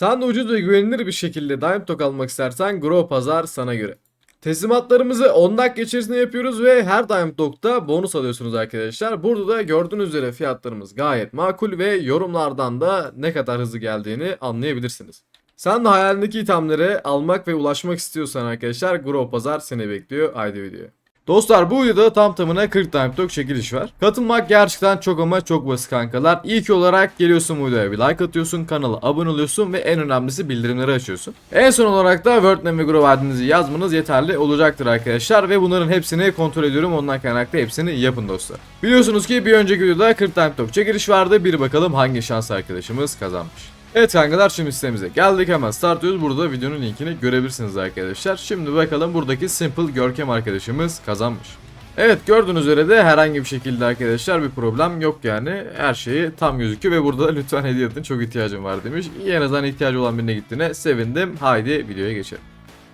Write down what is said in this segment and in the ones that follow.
Sen de ucuz ve güvenilir bir şekilde Diamond Tok almak istersen Grow Pazar sana göre. Teslimatlarımızı 10 dakika içerisinde yapıyoruz ve her Diamond Dog'da bonus alıyorsunuz arkadaşlar. Burada da gördüğünüz üzere fiyatlarımız gayet makul ve yorumlardan da ne kadar hızlı geldiğini anlayabilirsiniz. Sen de hayalindeki itemlere almak ve ulaşmak istiyorsan arkadaşlar Grow Pazar seni bekliyor. Haydi videoya. Dostlar bu videoda tam tamına 40 Time Talk çekiliş var. Katılmak gerçekten çok ama çok basit kankalar. İlk olarak geliyorsun bu videoya bir like atıyorsun, kanala abone oluyorsun ve en önemlisi bildirimleri açıyorsun. En son olarak da Wordname ve Grow adınızı yazmanız yeterli olacaktır arkadaşlar ve bunların hepsini kontrol ediyorum. Ondan kaynaklı hepsini yapın dostlar. Biliyorsunuz ki bir önceki videoda 40 Time Talk çekiliş vardı. Bir bakalım hangi şans arkadaşımız kazanmış. Evet kankalar şimdi sitemize geldik hemen start diyoruz. Burada videonun linkini görebilirsiniz arkadaşlar. Şimdi bakalım buradaki Simple Görkem arkadaşımız kazanmış. Evet gördüğünüz üzere de herhangi bir şekilde arkadaşlar bir problem yok yani. Her şeyi tam gözüküyor ve burada lütfen hediye atın çok ihtiyacım var demiş. En azından ihtiyacı olan birine gittiğine sevindim. Haydi videoya geçelim.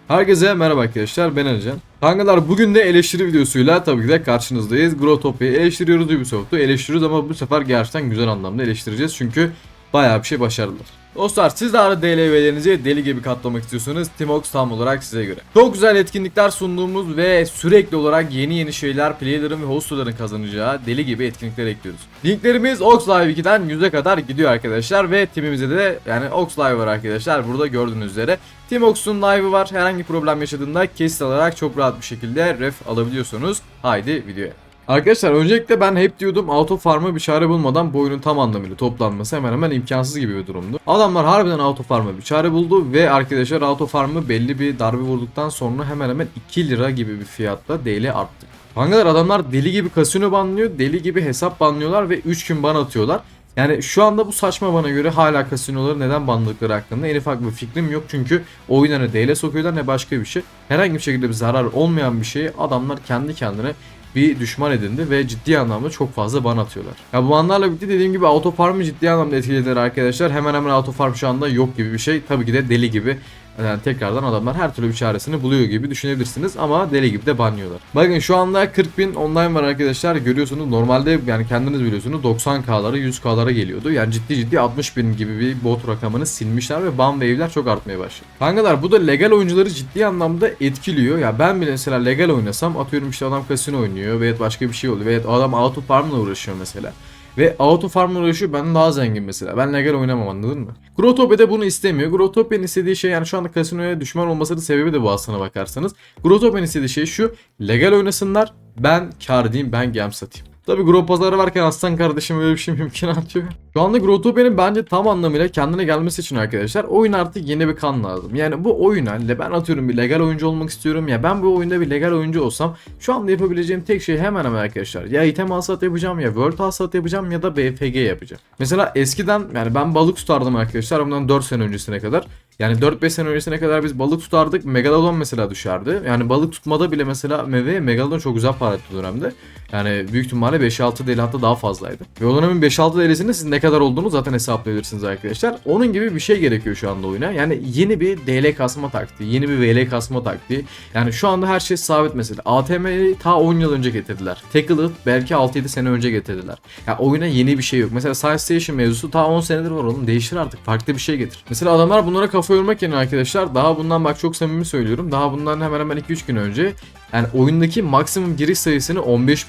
Herkese merhaba arkadaşlar ben Alican. Kankalar bugün de eleştiri videosuyla tabii ki de karşınızdayız. Growtopia'yı eleştiriyoruz Ubisoft'u eleştiriyoruz ama bu sefer gerçekten güzel anlamda eleştireceğiz. Çünkü bayağı bir şey başardılar. Dostlar siz de ara DLV'lerinizi deli gibi katlamak istiyorsanız Timox tam olarak size göre. Çok güzel etkinlikler sunduğumuz ve sürekli olarak yeni yeni şeyler player'ların ve hoster'ların kazanacağı deli gibi etkinlikler ekliyoruz. Linklerimiz Oxlive 2'den 100'e kadar gidiyor arkadaşlar ve timimizde de yani Oxlive var arkadaşlar burada gördüğünüz üzere. Timox'un live'ı var herhangi problem yaşadığında kesit alarak çok rahat bir şekilde ref alabiliyorsunuz. Haydi videoya. Arkadaşlar öncelikle ben hep diyordum auto farm'a bir çare bulmadan bu oyunun tam anlamıyla toplanması hemen hemen imkansız gibi bir durumdu. Adamlar harbiden auto farm'a bir çare buldu ve arkadaşlar auto farm'ı belli bir darbe vurduktan sonra hemen hemen 2 lira gibi bir fiyatla DL arttı. Kankalar adamlar deli gibi kasino banlıyor, deli gibi hesap banlıyorlar ve 3 gün ban atıyorlar. Yani şu anda bu saçma bana göre hala kasinoları neden banladıkları hakkında en ufak bir fikrim yok. Çünkü oyuna ne DL sokuyorlar ne başka bir şey. Herhangi bir şekilde bir zarar olmayan bir şeyi adamlar kendi kendine bir düşman edindi ve ciddi anlamda çok fazla ban atıyorlar. Ya bu banlarla birlikte dediğim gibi autofarmı ciddi anlamda etkilediler arkadaşlar. Hemen hemen autofarm şu anda yok gibi bir şey. Tabii ki de deli gibi yani tekrardan adamlar her türlü bir çaresini buluyor gibi düşünebilirsiniz ama deli gibi de banlıyorlar. Bakın şu anda 40 bin online var arkadaşlar görüyorsunuz normalde yani kendiniz biliyorsunuz 90k'lara 100k'lara geliyordu. Yani ciddi ciddi 60 bin gibi bir bot rakamını silmişler ve ban wave'ler çok artmaya başladı. Kankalar bu da legal oyuncuları ciddi anlamda etkiliyor. Ya ben bile mesela legal oynasam atıyorum işte adam kasino oynuyor veya başka bir şey oluyor veya adam auto farmla uğraşıyor mesela. Ve auto farmla uğraşıyor ben daha zengin mesela. Ben legal oynamam anladın mı? Growtopia de bunu istemiyor. Growtopia'nın istediği şey yani şu anda kasinoya düşman olmasının sebebi de bu aslına bakarsanız. Growtopia'nın istediği şey şu. Legal oynasınlar. Ben kar edeyim ben gem satayım. Tabi Grow pazarı varken aslan kardeşim öyle bir şey mümkünatı yok. Şu anda Growtopia'nın bence tam anlamıyla kendine gelmesi için arkadaşlar oyun artık yeni bir kan lazım. Yani bu oyuna ben atıyorum bir legal oyuncu olmak istiyorum ya ben bu oyunda bir legal oyuncu olsam şu anda yapabileceğim tek şey hemen hemen arkadaşlar ya item hasat yapacağım ya world hasat yapacağım ya da BFG yapacağım. Mesela eskiden yani ben balık tutardım arkadaşlar bundan 4 sene öncesine kadar. Yani 4-5 sene öncesine kadar biz balık tutardık. Megalodon mesela düşerdi. Yani balık tutmada bile mesela meve Megalodon çok güzel para etti dönemde. Yani büyük ihtimalle 5-6 deli hatta daha fazlaydı. Ve o dönemin 5-6 delisinde siz ne kadar olduğunu zaten hesaplayabilirsiniz arkadaşlar. Onun gibi bir şey gerekiyor şu anda oyuna. Yani yeni bir DL kasma taktiği, yeni bir VL kasma taktiği. Yani şu anda her şey sabit mesela. ATM'yi ta 10 yıl önce getirdiler. Tackle'ı belki 6-7 sene önce getirdiler. Ya yani oyuna yeni bir şey yok. Mesela Science Station mevzusu ta 10 senedir var oğlum. Değiştir artık. Farklı bir şey getir. Mesela adamlar bunlara kafa yormak yerine arkadaşlar daha bundan bak çok samimi söylüyorum. Daha bundan hemen hemen 2-3 gün önce yani oyundaki maksimum giriş sayısını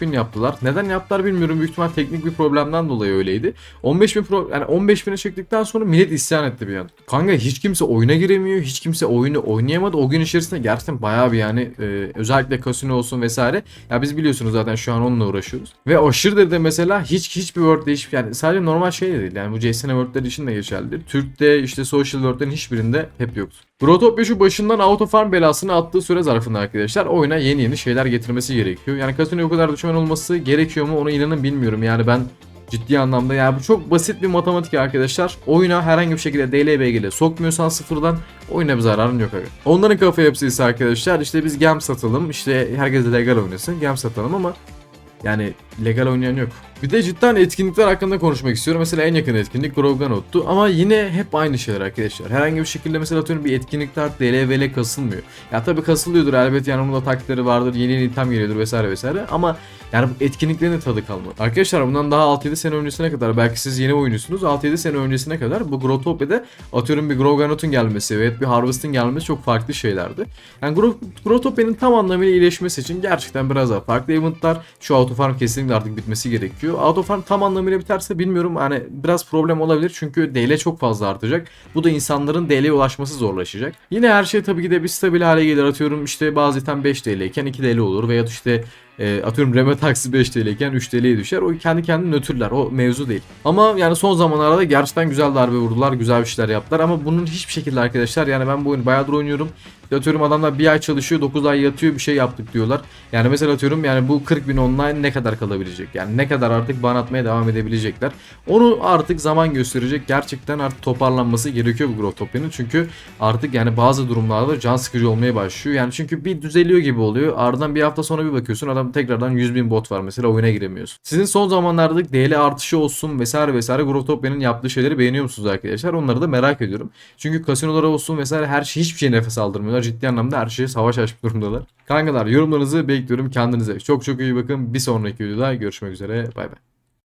15.000 yaptılar. Neden yaptılar bilmiyorum. Büyük ihtimal teknik bir problemden dolayı öyleydi. 15.000 pro yani 15.000'e çıktıktan sonra millet isyan etti bir an. Kanka hiç kimse oyuna giremiyor. Hiç kimse oyunu oynayamadı. O gün içerisinde gerçekten bayağı bir yani e, özellikle kasino olsun vesaire. Ya biz biliyorsunuz zaten şu an onunla uğraşıyoruz. Ve aşırı derecede mesela hiç hiçbir word değişip yani sadece normal şey de değil. Yani bu JSON wordler için de geçerlidir. Türk'te işte social wordlerin hiçbirinde hep yoktu. Grotopia şu başından auto farm belasını attığı süre zarfında arkadaşlar oyuna yeni yeni şeyler getirmesi gerekiyor. Yani kasinoya o kadar düşman olması gerekiyor mu onu inanın bilmiyorum. Yani ben ciddi anlamda yani bu çok basit bir matematik arkadaşlar. Oyuna herhangi bir şekilde DLBG sokmuyorsan sıfırdan oyuna bir zararın yok abi. Onların kafa yapısı ise arkadaşlar işte biz gem satalım işte herkes legal oynasın gem satalım ama yani legal oynayan yok. Bir de cidden etkinlikler hakkında konuşmak istiyorum. Mesela en yakın etkinlik Groganot'tu ama yine hep aynı şeyler arkadaşlar. Herhangi bir şekilde mesela atıyorum bir etkinlikler DLVL kasılmıyor. Ya tabii kasılıyordur elbet yani bunda taktikleri vardır, yeni yeni item geliyordur vesaire vesaire ama yani bu etkinliklerin tadı kalmadı. Arkadaşlar bundan daha 6-7 sene öncesine kadar belki siz yeni oyuncusunuz 6-7 sene öncesine kadar bu Growtopia'da atıyorum bir Groganot'un gelmesi evet bir Harvest'ın gelmesi çok farklı şeylerdi. Yani Gro Growtopia'nın tam anlamıyla iyileşmesi için gerçekten biraz daha farklı eventlar şu autofarm kesinlikle artık bitmesi gerekiyor. Autofarm tam anlamıyla biterse bilmiyorum hani biraz problem olabilir çünkü DL çok fazla artacak. Bu da insanların DL'ye ulaşması zorlaşacak. Yine her şey tabii ki de bir stabil hale gelir atıyorum işte bazı item 5 TL iken 2 TL olur veya işte e, atıyorum Reme taksi 5 TL iken 3 TL'ye düşer. O kendi kendini nötrler. O mevzu değil. Ama yani son zamanlarda gerçekten güzel darbe vurdular. Güzel bir şeyler yaptılar. Ama bunun hiçbir şekilde arkadaşlar yani ben bu oyunu bayağıdır oynuyorum. Atıyorum adamlar bir ay çalışıyor 9 ay yatıyor bir şey yaptık diyorlar. Yani mesela atıyorum yani bu 40 bin online ne kadar kalabilecek? Yani ne kadar artık ban atmaya devam edebilecekler? Onu artık zaman gösterecek. Gerçekten artık toparlanması gerekiyor bu Growtopia'nın. Çünkü artık yani bazı durumlarda can sıkıcı olmaya başlıyor. Yani çünkü bir düzeliyor gibi oluyor. Ardından bir hafta sonra bir bakıyorsun adam tekrardan 100 bin bot var mesela oyuna giremiyorsun. Sizin son zamanlarda DL artışı olsun vesaire vesaire Growtopia'nın yaptığı şeyleri beğeniyor musunuz arkadaşlar? Onları da merak ediyorum. Çünkü kasinolara olsun vesaire her şey hiçbir şey nefes aldırmıyorlar. Ciddi anlamda her şeye savaş açmış durumdalar. Kankalar yorumlarınızı bekliyorum kendinize. Çok çok iyi bakın. Bir sonraki videoda görüşmek üzere. Bay bay.